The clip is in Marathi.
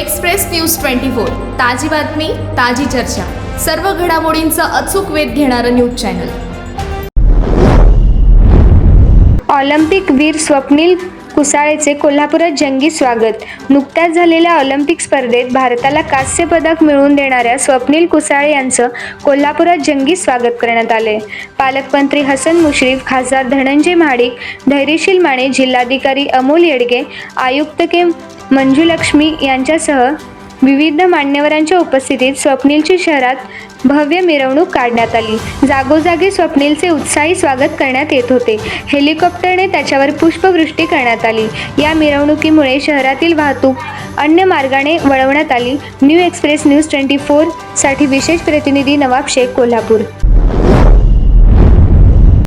Express news twenty four. ताजी बातमी ताजी चर्चा. सर्व घडामोडींचा अचूक वेध घेणारं न्यूज चॅनल. ऑलिम्पिक वीर स्वप्नील कुसाळेचे कोल्हापुरात जंगी स्वागत. नुकत्याच झालेल्या ऑलिम्पिक स्पर्धेत भारताला कांस्य पदक मिळवून देणाऱ्या स्वप्नील कुसाळे यांचं कोल्हापुरात जंगी स्वागत करण्यात आले. पालकमंत्री हसन मुश्रीफ खासदार धनंजय महाडिक धैर्यशील माने जिल्हाधिकारी अमोल येडगे आयुक्त के मंजुलक्ष्मी यांच्यासह विविध मान्यवरांच्या उपस्थितीत स्वप्नीलची शहरात भव्य मिरवणूक काढण्यात आली. जागोजागी स्वप्नीलचे उत्साही स्वागत करण्यात येत होते. हेलिकॉप्टरने त्याच्यावर पुष्पवृष्टी करण्यात आली. या मिरवणुकीमुळे शहरातील वाहतूक अन्य मार्गाने वळवण्यात आली. न्यू एक्सप्रेस न्यूज ट्वेंटी फोरसाठी विशेष प्रतिनिधी नवाब शेख कोल्हापूर.